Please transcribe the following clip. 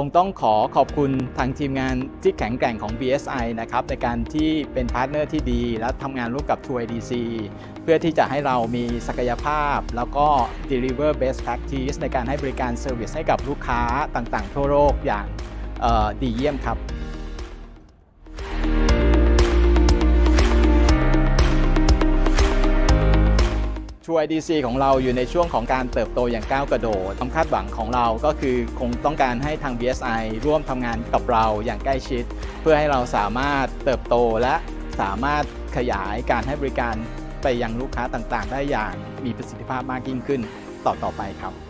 คงต้องขอขอบคุณทางทีมงานที่แข็งแกร่งของ BSI นะครับในการที่เป็นพาร์ทเนอร์ที่ดี และทำงานร่วมกับ True IDC เพื่อที่จะให้เรามีศักยภาพ แล้วก็ deliver best practice ในการให้บริการเซอร์วิสให้กับลูกค้าต่างๆ ทั่วโลกอย่างดีเยี่ยมครับ ช่วย IDC ของเราอยู่ในช่วงของการเติบโตอย่างก้าวกระโดดความคาดหวังของเราก็คือคงต้องการให้ทาง BSI ร่วมทำงานกับเราอย่างใกล้ชิด เพื่อให้เราสามารถเติบโตและสามารถขยายการให้บริการไปยังลูกค้าต่างๆ ได้อย่างมีประสิทธิภาพมากยิ่งขึ้นต่อๆไปครับ